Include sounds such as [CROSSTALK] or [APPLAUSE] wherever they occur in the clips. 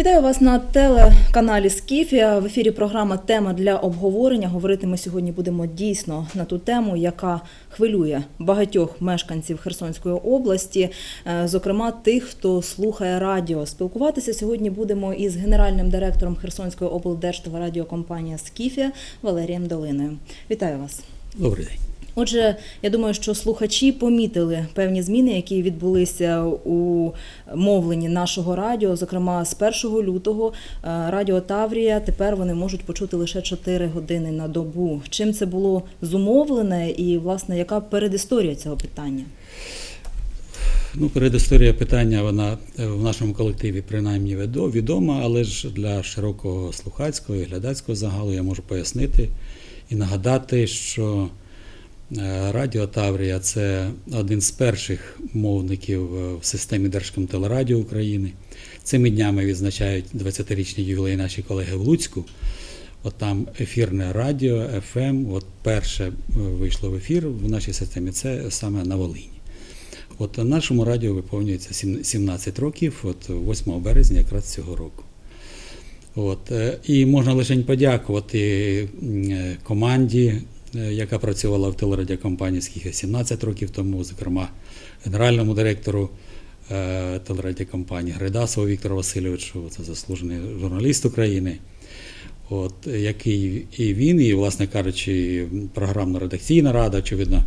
Вітаю вас на телеканалі Скіфія. В ефірі програма Тема для обговорення. Говорити ми сьогодні будемо дійсно на ту тему, яка хвилює багатьох мешканців Херсонської області, е, зокрема тих, хто слухає радіо. Спілкуватися сьогодні будемо із генеральним директором Херсонської облдержтелерадіокомпанії Скіфія Валерієм Долиною. Вітаю вас. Добрий день. Отже, я думаю, що слухачі помітили певні зміни, які відбулися у мовленні нашого радіо. Зокрема, з 1 лютого е, радіо Таврія тепер вони можуть почути лише 4 години на добу. Чим це було зумовлене, і власне яка передісторія цього питання? Ну, передісторія питання, вона е, в нашому колективі принаймні відо- відома, але ж для широкого слухацького і глядацького загалу я можу пояснити і нагадати, що Радіо Таврія це один з перших мовників е, в системі Держкомтелерадіо України. Цими днями відзначають 20-річний ювілей наші колеги в Луцьку. От там ефірне радіо, ФМ, от перше е, вийшло в ефір в нашій системі, це саме на Волині. От нашому радіо виповнюється 17 років, от 8 березня якраз цього року. От, е, і можна лише подякувати е, команді, е, яка працювала в телерадіокомпанії «Скіфія» 17 років тому, зокрема генеральному директору е, телерадіокомпанії Гридасову Віктору Васильовичу, це заслужений журналіст України. От, який і він, і, власне кажучи, програмно-редакційна рада, очевидно,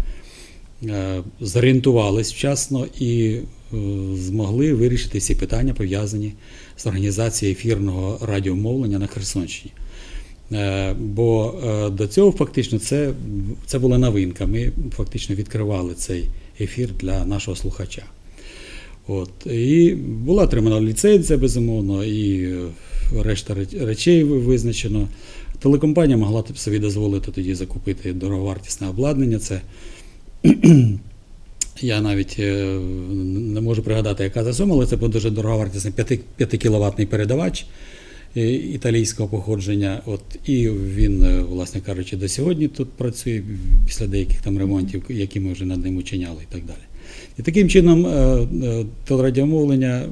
е, зорієнтувались вчасно і е, змогли вирішити всі питання, пов'язані з організацією ефірного радіомовлення на Херсонщині. Е, Бо е, до цього фактично це, це була новинка. Ми фактично відкривали цей ефір для нашого слухача. От. І була отримана ліцензія, безумовно, і е, решта речей визначено. Телекомпанія могла собі дозволити тоді закупити дороговартісне обладнання. Це [CLEARS THROAT] я навіть не можу пригадати, яка це сума, але це був дуже дороговартісний 5, 5 кіловатний передавач італійського походження. От, і він, е, власне кажучи, до сьогодні тут працює після деяких там ремонтів, які ми вже над ним учиняли і так далі. І таким чином е, е, телерадіомовлення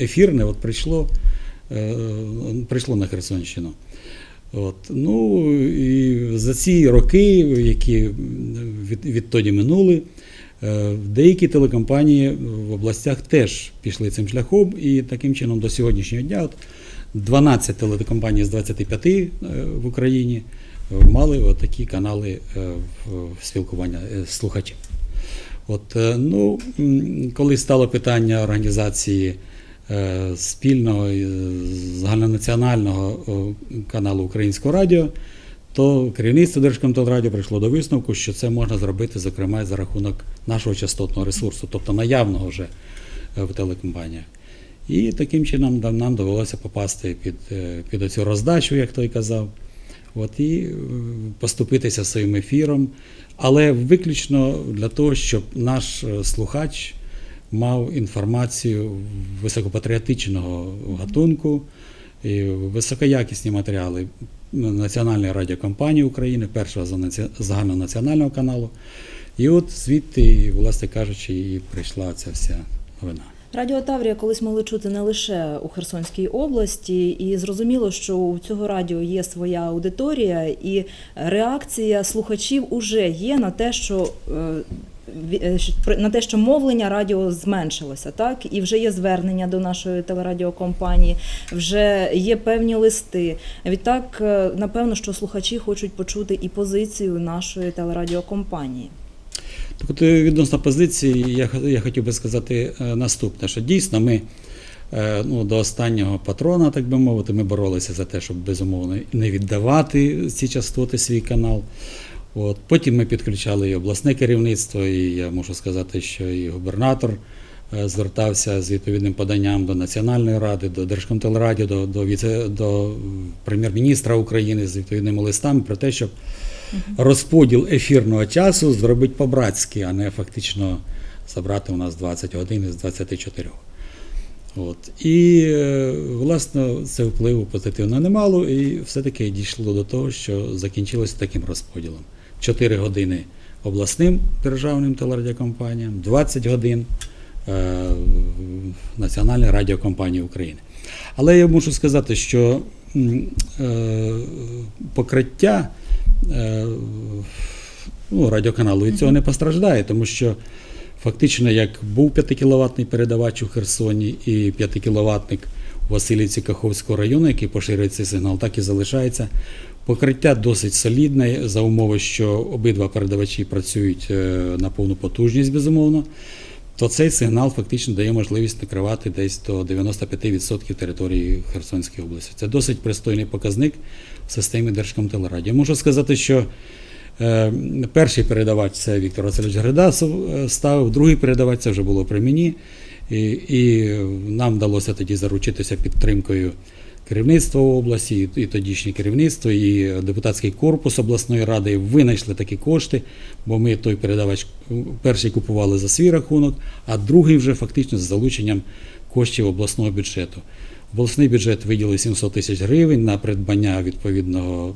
ефірне от прийшло, е, прийшло на Херсонщину. От. Ну, і за ці роки, які від, відтоді минули, е, деякі телекомпанії в областях теж пішли цим шляхом, і таким чином до сьогоднішнього дня от 12 телекомпаній з 25 е, в Україні е, мали такі канали е, спілкування з слухачем. От, ну, коли стало питання організації спільного загальнонаціонального каналу Українського радіо, то керівництво Держкомтелрадіо прийшло до висновку, що це можна зробити, зокрема, за рахунок нашого частотного ресурсу, тобто наявного вже в телекомпаніях. І таким чином нам довелося попасти під, е, під оцю роздачу, як той казав, от, і е, поступитися своїм ефіром, але виключно для того, щоб наш е, слухач мав інформацію високопатріотичного гатунку, і високоякісні матеріали Національної радіокомпанії України, першого загальнонаціонального каналу. І от звідти, власне кажучи, і прийшла ця вся новина. Радіо Таврія колись могли чути не лише у Херсонській області, і зрозуміло, що у цього радіо є своя аудиторія, і реакція слухачів уже є на те, що е, е, на те, що мовлення радіо зменшилося, так і вже є звернення до нашої телерадіокомпанії, вже є певні листи. Відтак, е, напевно, що слухачі хочуть почути і позицію нашої телерадіокомпанії. Е, відносно позиції, я, я хотів би сказати е, наступне, що дійсно ми е, ну, до останнього патрона, так би мовити, ми боролися за те, щоб безумовно не віддавати ці частоти свій канал. От, потім ми підключали і обласне керівництво, і я можу сказати, що і губернатор звертався з відповідним поданням до Національної ради, до Держкомтелераді, до, до, віце, до прем'єр-міністра України з відповідними листами про те, щоб розподіл ефірного часу зробити по-братськи, а не фактично забрати у нас 20 годин із 24. От. І, е, власне, це впливу позитивно немало, і все-таки дійшло до того, що закінчилося таким розподілом. 4 години обласним державним телерадіокомпаніям, 20 годин е, Національної радіокомпанії України. Але я мушу сказати, що е, покриття ну, радіоканалу від цього не постраждає, тому що фактично, як був 5 кіловатний передавач у Херсоні і 5 кіловатник у Васильівці Каховського району, який поширює цей сигнал, так і залишається. Покриття досить солідне за умови, що обидва передавачі працюють е, на повну потужність, безумовно. То цей сигнал фактично дає можливість накривати десь до 95% території Херсонської області. Це досить пристойний показник в системі Держкомтелерадіо. Можу сказати, що е, перший передавач це Віктор Васильович Гридасов е, ставив, другий передавач це вже було при мені. І, і нам вдалося тоді заручитися підтримкою керівництва області, і, і тодішнє керівництво, і депутатський корпус обласної ради винайшли такі кошти, бо ми той передавач перший купували за свій рахунок, а другий вже фактично з залученням коштів обласного бюджету. Обласний бюджет виділив 700 тисяч гривень на придбання відповідного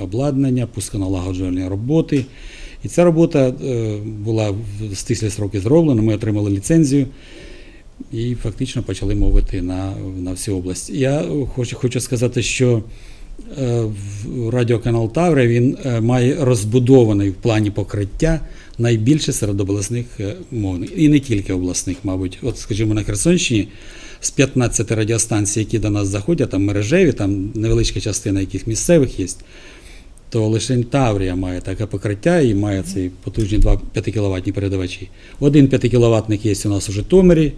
обладнання, пусконалагоджувальні роботи. І ця робота е, була в стислі сроки зроблена. Ми отримали ліцензію і фактично почали мовити на, на всю область. Я хочу, хочу сказати, що е, радіоканал Таврія він е, має розбудований в плані покриття найбільше серед обласних е, мовних. І не тільки обласних, мабуть. От, скажімо, на Херсонщині з 15 радіостанцій, які до нас заходять, там мережеві, там невеличка частина яких місцевих є, то лише Таврія має таке покриття і має ці потужні два 5 кіловатні передавачі. Один 5 кіловатник є у нас у Житомирі,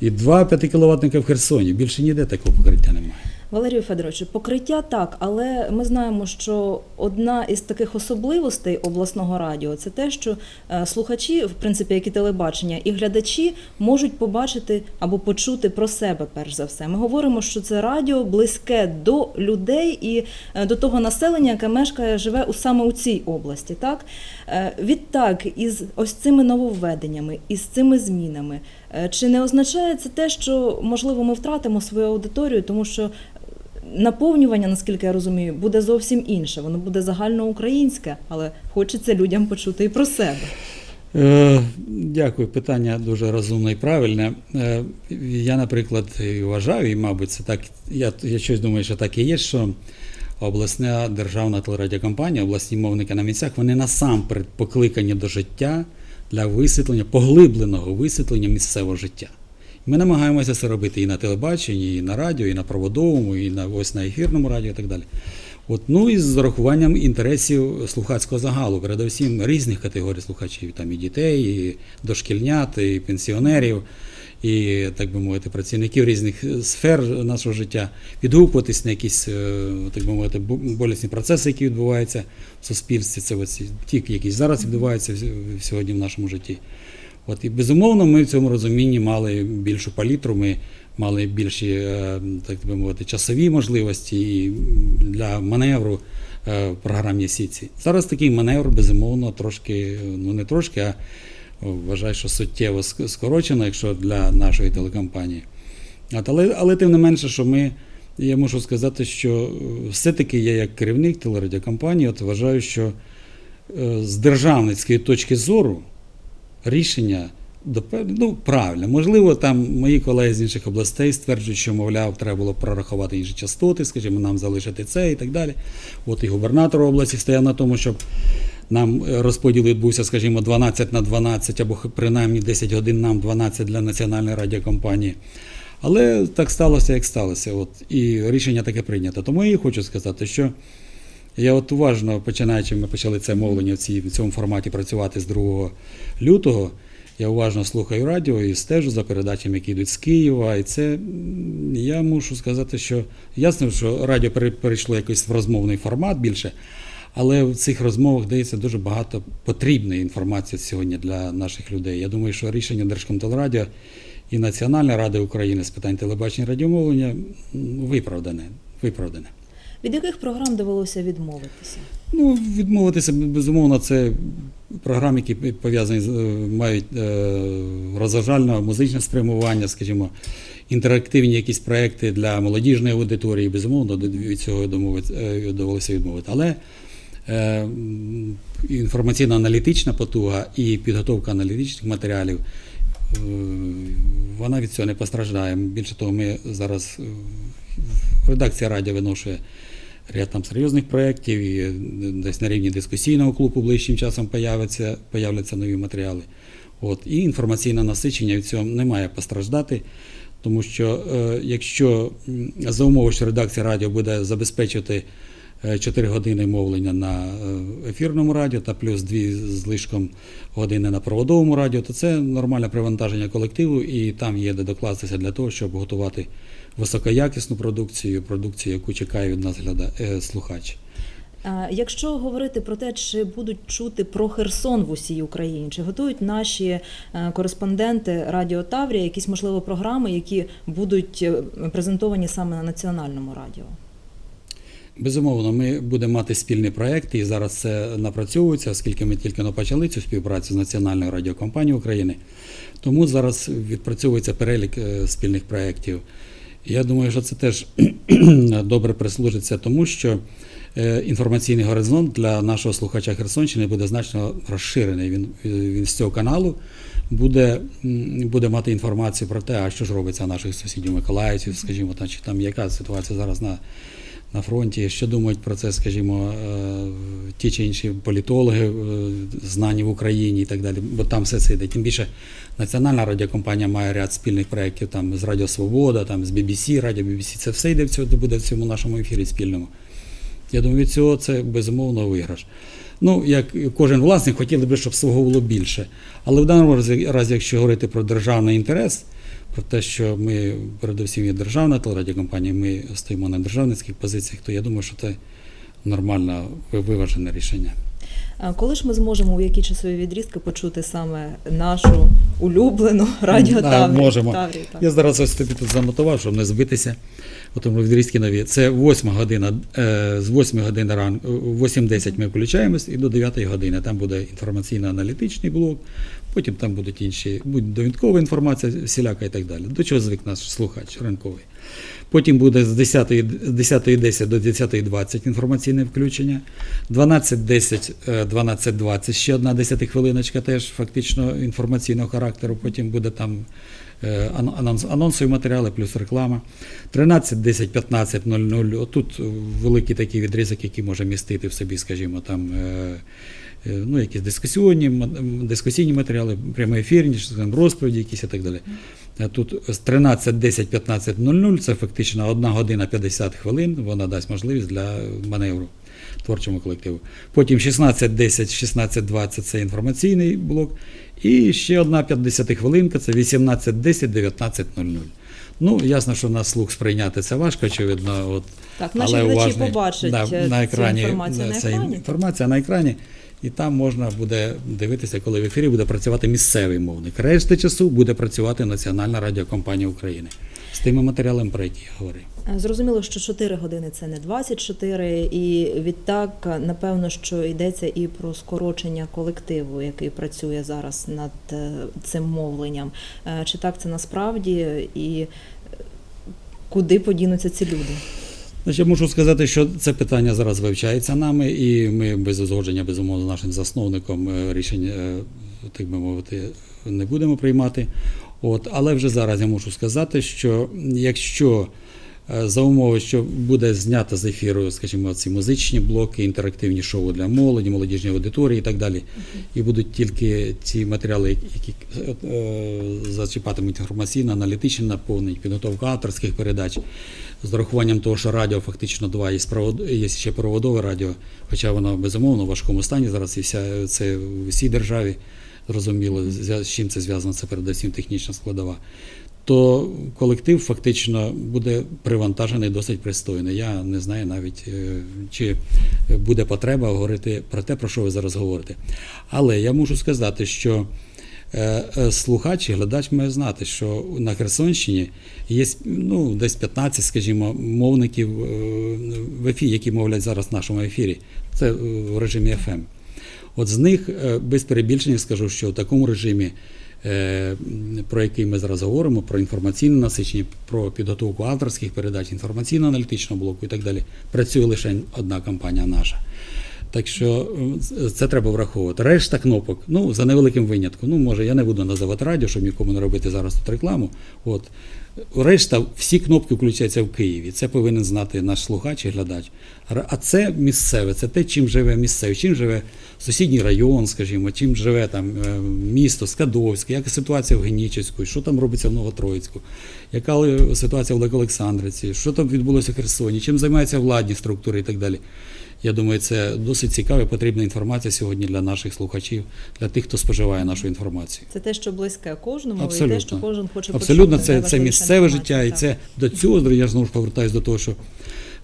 і два 5 кіловатника в Херсоні. Більше ніде такого покриття немає. Валерію Федоровичу, покриття так, але ми знаємо, що одна із таких особливостей обласного радіо це те, що е, слухачі, в принципі, як і телебачення, і глядачі можуть побачити або почути про себе перш за все. Ми говоримо, що це радіо близьке до людей і е, до того населення, яке мешкає, живе у саме у цій області. Так Е, відтак, із ось цими нововведеннями, із цими змінами, чи не означає це те, що можливо ми втратимо свою аудиторію, тому що наповнювання, наскільки я розумію, буде зовсім інше. Воно буде загальноукраїнське, але хочеться людям почути і про себе. Е, Дякую, питання дуже розумне і правильне. Е, Я, наприклад, вважаю, і, мабуть, це так. Я, я щось думаю, що так і є, що обласна державна телерадіокомпанія, обласні мовники на місцях, вони насамперед покликані до життя для висвітлення, поглибленого висвітлення місцевого життя. Ми намагаємося це робити і на телебаченні, і на радіо, і на проводовому, і на ось на ефірному радіо, і так далі. От, ну і з урахуванням інтересів слухацького загалу, передусім різних категорій слухачів, там і дітей, і дошкільнят, і пенсіонерів, і, так би мовити, працівників різних сфер нашого життя, відгукуватись на якісь, е, так би мовити, болісні процеси, які відбуваються в суспільстві, це оці, ті, які зараз відбуваються сьогодні в нашому житті. От і безумовно, ми в цьому розумінні мали більшу палітру, ми мали більші, е, так би мовити, часові можливості і для маневру е, в програмній сітці. Зараз такий маневр, безумовно, трошки, ну не трошки, а вважаю, що суттєво ск- скорочено, якщо для нашої телекомпанії. От, але, але тим не менше, що ми, я можу сказати, що е, все-таки я як керівник телерадіокомпанії, от вважаю, що е, з державницької точки зору рішення ну, правильне. Можливо, там мої колеги з інших областей стверджують, що, мовляв, треба було прорахувати інші частоти, скажімо, нам залишити це і так далі. От і губернатор області стояв на тому, щоб нам е, розподіл відбувся, скажімо, 12 на 12, або принаймні 10 годин нам, 12 для національної радіокомпанії. Але так сталося, як сталося. От, і рішення таке прийнято. Тому я і хочу сказати, що я от уважно, починаючи, ми почали це мовлення в, цій, в цьому форматі працювати з 2 лютого. Я уважно слухаю радіо і стежу за передачами, які йдуть з Києва. І це я мушу сказати, що ясно, що радіо перейшло якийсь в розмовний формат більше, але в цих розмовах дається дуже багато потрібної інформації сьогодні для наших людей. Я думаю, що рішення Держкомтелерадіо і Національна рада України з питань телебачення і радіомовлення виправдане. виправдане. Від яких програм довелося відмовитися? Ну, відмовитися, безумовно, це програми, які пов'язані з е, мають е, розважальне музичне спрямування, скажімо, інтерактивні якісь проекти для молодіжної аудиторії, безумовно, від цього е, довелося відмовити. Але інформаційно-аналітична потуга і підготовка аналітичних матеріалів е, вона від цього не постраждає. Більше того, ми зараз е, редакція радіо виношує ряд там серйозних проєктів і е, десь на рівні дискусійного клубу ближчим часом появляться, появляться нові матеріали. От, і інформаційне насичення від цього не має постраждати. Тому що е, якщо за умови, що редакція радіо буде забезпечувати е, 4 години мовлення на е, ефірному радіо та плюс 2 з лишком години на проводовому радіо, то це нормальне привантаження колективу, і там є де докластися для того, щоб готувати високоякісну продукцію, продукцію, яку чекає від нас гляда, е, слухач. Якщо говорити про те, чи будуть чути про Херсон в усій Україні, чи готують наші е, кореспонденти Радіо Таврія якісь можливо програми, які будуть е, презентовані саме на національному радіо? Безумовно, ми будемо мати спільні проекти, і зараз це напрацьовується, оскільки ми тільки почали цю співпрацю з Національною радіокомпанією України. Тому зараз відпрацьовується перелік е, спільних проєктів. Я думаю, що це теж [CLEARS THROAT] добре прислужиться тому, що е, інформаційний горизонт для нашого слухача Херсонщини буде значно розширений. Він, він з цього каналу буде, буде мати інформацію про те, а що ж робиться наших сусідів Миколаївців, скажімо, та, чи там яка ситуація зараз на, на фронті, що думають про це, скажімо, е, ті чи інші політологи, е, знані в Україні і так далі, бо там все це йде. Тим більше Національна радіокомпанія має ряд спільних проєктів там з Радіо Свобода, там з BBC, Радіо BBC. Це все йде в цьому, буде в цьому нашому ефірі спільному. Я думаю, від цього це безумовно виграш. Ну, як кожен власник, хотіли б, щоб свого було більше. Але в даному разі, якщо говорити про державний інтерес, про те, що ми передусім є державна телерадіокомпанія, ми стоїмо на державницьких позиціях, то я думаю, що це нормальне, виважене рішення. Коли ж ми зможемо у які часові відрізки почути саме нашу улюблену радіо Да, можемо. Таврію, так. Я зараз ось тобі тут занотував, щоб не збитися. Тому відрізки нові. Це 8 година, е, з 8 години ранку, 8.10 ми включаємось і до 9 години. Там буде інформаційно-аналітичний блок, потім там будуть інші, буде довідкова інформація, всіляка і так далі. До чого звик наш слухач ранковий. Потім буде з 10.10 з 10.10 до 10.20 інформаційне включення. 12.10, е, 12.20, ще одна 10 хвилиночка теж фактично інформаційного характеру. Потім буде там е, анонсові матеріали плюс реклама. 13.10, 15.00. Отут великий такий відрізок, який може містити в собі, скажімо, там. е, е, Ну, якісь дискусіонні, м- дискусійні матеріали, прямоефірні, розповіді якісь і так далі. Тут з 13.10, 15.00 це фактично 1 година 50 хвилин, вона дасть можливість для маневру творчому колективу. Потім 16.10, 16.20 це інформаційний блок. І ще одна 50 хвилинка це 18.10, 19.00. Ну, ясно, що на слух сприйняти це важко, очевидно. От, Так, наші але глядачі уважний- побачать да, на на цю екрані, інформацію на екрані. інформація на екрані, і там можна буде дивитися, коли в ефірі буде працювати місцевий мовник. Решти часу буде працювати Національна радіокомпанія України з тими матеріалами, про які я говорив. Е, Зрозуміло, що 4 години це не 24, і відтак, напевно, що йдеться і про скорочення колективу, який працює зараз над е, цим мовленням. Е, Чи так це насправді і е, куди подінуться ці люди? Я мушу сказати, що це питання зараз вивчається нами, і ми без узгодження, безумовно, нашим засновником е, рішень, е, так би мовити, не будемо приймати. От, але вже зараз я мушу сказати, що якщо е, за умови, що буде знято з ефіру, скажімо, ці музичні блоки, інтерактивні шоу для молоді, молодіжні аудиторії і так далі, і будуть тільки ці матеріали, які е, зачіпатимуть інформаційно, аналітичне наповнення, підготовка авторських передач, з урахуванням того, що радіо фактично два є, є ще проводове радіо, хоча воно безумовно в важкому стані зараз і вся це в усій державі. Зрозуміло, з чим це зв'язано, це передусім технічна складова. То колектив фактично буде привантажений досить пристойно. Я не знаю навіть, е, чи буде потреба говорити про те, про що ви зараз говорите. Але я мушу сказати, що е, е, слухач і глядач має знати, що на Херсонщині є ну, десь 15, скажімо, мовників в ефірі, які мовлять зараз в нашому ефірі. Це в режимі FM. От з них е, без перебільшення скажу, що в такому режимі, е, про який ми зараз говоримо, про інформаційне насичення, про підготовку авторських передач, інформаційно-аналітичного блоку і так далі, працює лише одна компанія наша. Так що е, це треба враховувати. Решта кнопок, ну за невеликим винятком. Ну, може, я не буду називати радіо, щоб нікому не робити зараз тут рекламу. От. Решта, всі кнопки включаються в Києві. Це повинен знати наш слухач і глядач. А це місцеве, це те, чим живе місцевий, чим живе сусідній район, скажімо, чим живе там е, місто Скадовське, яка ситуація в Генічеську, що там робиться в Новотроїцьку, яка ситуація в Великоолександриці, що там відбулося в Херсоні, чим займаються владні структури і так далі. Я думаю, це досить цікава і потрібна інформація сьогодні для наших слухачів, для тих, хто споживає нашу інформацію. Це те, що близьке кожному, і те, що кожен хоче Абсолютно, почути. це, це місцеве життя, і це до цього я знову ж повертаюся до того, що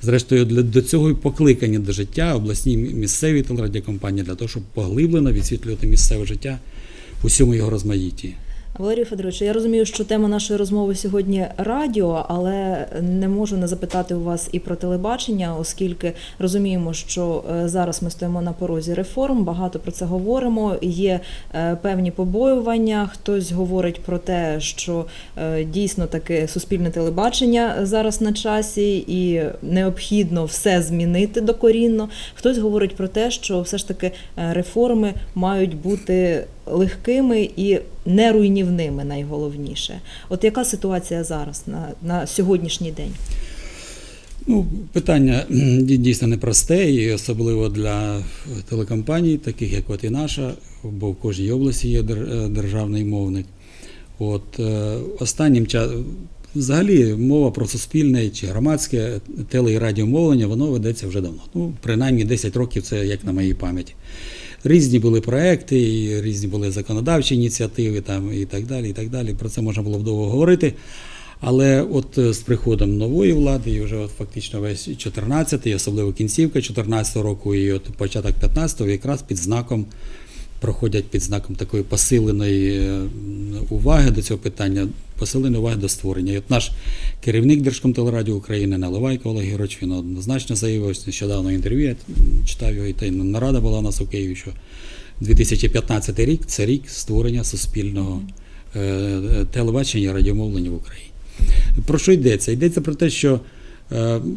зрештою для до цього і покликані до життя обласні мі- місцеві телерадіокомпанії для того, щоб поглиблено відсвітлювати місцеве життя в усьому його розмаїтті. Валерій Федорович, я розумію, що тема нашої розмови сьогодні радіо, але не можу не запитати у вас і про телебачення, оскільки розуміємо, що е, зараз ми стоїмо на порозі реформ, багато про це говоримо. Є е, певні побоювання. Хтось говорить про те, що е, дійсно таки суспільне телебачення зараз на часі, і необхідно все змінити докорінно. Хтось говорить про те, що все ж таки реформи мають бути легкими і не руйнівними, найголовніше. От яка ситуація зараз на, на сьогоднішній день? Ну, питання дійсно непросте, і особливо для телекомпаній, таких як от і наша, бо в кожній області є е, державний мовник. От е, останнім часом взагалі мова про суспільне чи громадське теле і радіомовлення, воно ведеться вже давно. Ну, принаймні 10 років це як на моїй пам'яті. Різні були проекти, і різні були законодавчі ініціативи там, і так далі. і так далі. Про це можна було б довго говорити. Але от е, з приходом нової влади, і вже от фактично весь 14-й, особливо кінцівка 14-го року і от початок 15-го, якраз під знаком проходять під знаком такої посиленої е, уваги до цього питання, посиленої уваги до створення. І от наш керівник Держкомтелерадіо України Наливайко Олег Герович, він однозначно заявив, нещодавно інтерв'ю, я читав його, і та нарада була у нас у Києві, що 2015 рік це рік створення суспільного е, е, телебачення і радіомовлення в Україні. Про що йдеться? Йдеться про те, що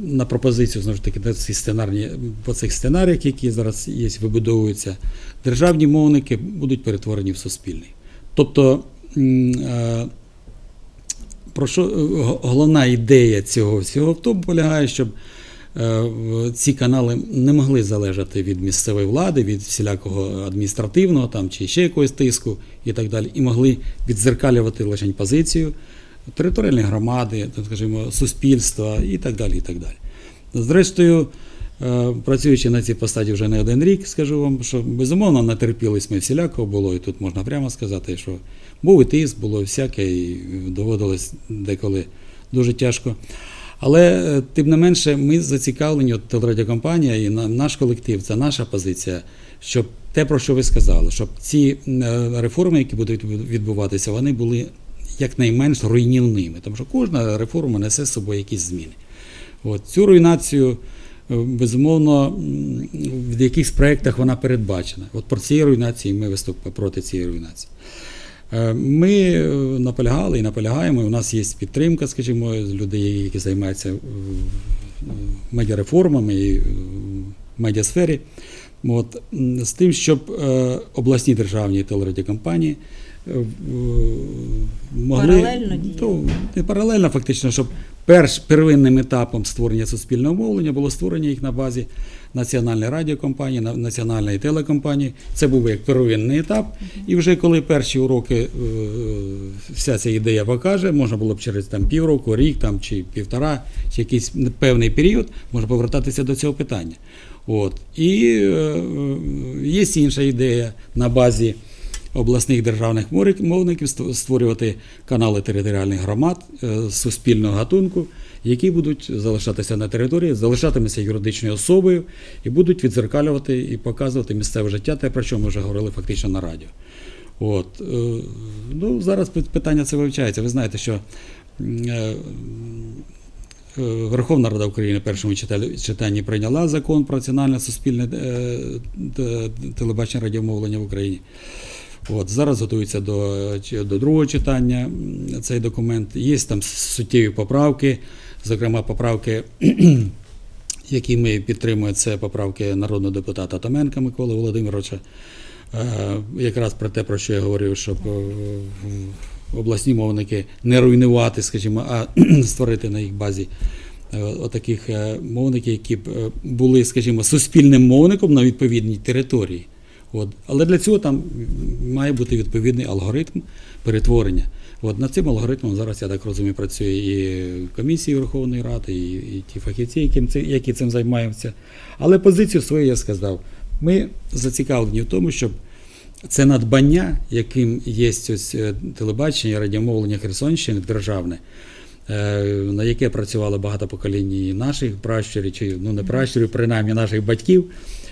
на пропозицію знову ж таки на ці сценарні, по цих сценаріях, які зараз є, вибудовуються, державні мовники будуть перетворені в суспільний. Тобто, е, про що е, головна ідея цього всього в тому полягає, щоб е, ці канали не могли залежати від місцевої влади, від всілякого адміністративного там, чи ще якогось тиску і так далі, і могли відзеркалювати лише позицію територіальної громади, скажімо, суспільства і так далі. І так далі. Зрештою, е, працюючи на цій посаді вже не один рік, скажу вам, що безумовно натерпілись ми всілякого було, і тут можна прямо сказати, що був і тиск, було всяке, і доводилось деколи дуже тяжко. Але е, тим не менше, ми зацікавлені, от телерадіокомпанія і наш колектив, це наша позиція, щоб те, про що ви сказали, щоб ці е, реформи, які будуть відбуватися, вони були якнайменш руйнівними, тому що кожна реформа несе з собою якісь зміни. От, цю руйнацію, е, безумовно, в якихось проєктах вона передбачена. От про цієї руйнації ми виступаємо проти цієї руйнації. Е, Ми е, наполягали і наполягаємо. У нас є підтримка, скажімо, людей, які займаються медіареформами і медіасфері. От, з тим, щоб обласні державні телерадіокомпанії могли Паралельно то, не паралельно, фактично, щоб перш первинним етапом створення суспільного мовлення було створення їх на базі національної радіокомпанії, національної телекомпанії. Це був як первинний етап. І вже коли перші уроки е, вся ця ідея покаже, можна було б через там півроку, рік там чи півтора, чи якийсь певний період, можна повертатися до цього питання. От. І е, е, є інша ідея на базі обласних державних мовників створювати канали територіальних громад е, суспільного гатунку, які будуть залишатися на території, залишатимуться юридичною особою і будуть відзеркалювати і показувати місцеве життя, те, про що ми вже говорили фактично на радіо. От. е, Ну, зараз питання це вивчається. Ви знаєте, що е, Верховна Рада України в першому читанні прийняла закон про національне суспільне телебачення радіомовлення в Україні. От, зараз готується до, до другого читання цей документ. Є там суттєві поправки, зокрема, поправки [CLEARS THROAT] які ми підтримуємо, це поправки народного депутата Томенка Миколи Володимировича. Е, Якраз про те, про що я говорив, щоб е, обласні мовники не руйнувати, скажімо, а [CLEARS THROAT] створити на їх базі е, отаких мовників, які б були, скажімо, суспільним мовником на відповідній території. От. Але для цього там має бути відповідний алгоритм перетворення. От над цим алгоритмом зараз, я так розумію, працює і комісія Верховної Ради, і, і ті фахівці, які, які цим займаються. Але позицію свою я сказав. Ми зацікавлені в тому, щоб це надбання, яким є ось е, телебачення радіомовлення Херсонщини державне, е, на яке працювало багато поколінь наших пращурів, чи ну не пращурів, принаймні наших батьків.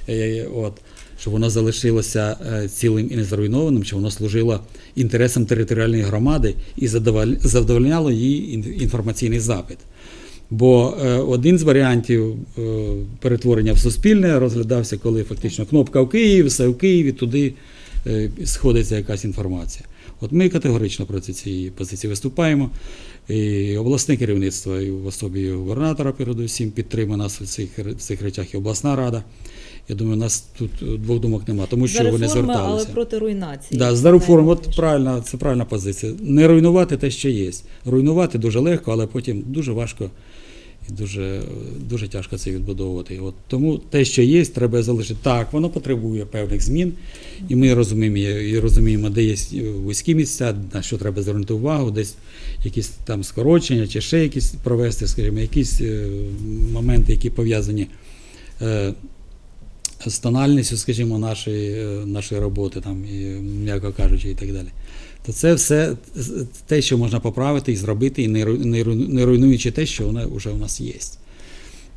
е, От, щоб воно залишилося е, цілим і незруйнованим, щоб воно служило інтересам територіальної громади і задовольняло її інформаційний запит. Бо е, один з варіантів е, перетворення в суспільне розглядався, коли фактично кнопка в Києві, все в Києві, туди сходиться якась інформація. От ми категорично проти цієї позиції виступаємо. І обласне керівництво, і в особі губернатора, передусім, підтримує нас в цих, в цих речах, і обласна рада. Я думаю, у нас тут е, двох думок немає, тому що За вони реформи, але проти руйнації. Да, за реформ, от правильно, це правильна позиція. Не руйнувати те, що є. Руйнувати дуже легко, але потім дуже важко і дуже, дуже тяжко це відбудовувати. От тому те, що є, треба залишити. Так, воно потребує певних змін, і ми розуміємо, і розуміємо, де є вузькі місця, на що треба звернути увагу, десь якісь там скорочення чи ще якісь провести, скажімо, якісь е, моменти, які пов'язані. З тональністю, скажімо, нашої, е, нашої роботи, там, і, м'яко кажучи, і так далі. То це все те, що можна поправити і зробити, і не, ру- не, руйнуючи те, що воно вже у нас є.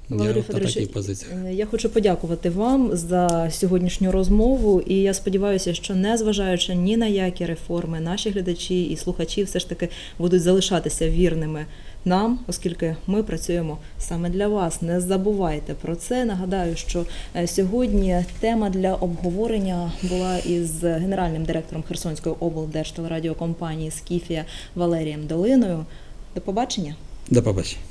Валерій Федорович, е, я хочу подякувати вам за сьогоднішню розмову, і я сподіваюся, що незважаючи ні на які реформи, наші глядачі і слухачі все ж таки будуть залишатися вірними нам, оскільки ми працюємо саме для вас. Не забувайте про це. Нагадаю, що е, сьогодні тема для обговорення була із генеральним директором Херсонської облдержтелерадіокомпанії Скіфія Валерієм Долиною. До побачення. До побачення.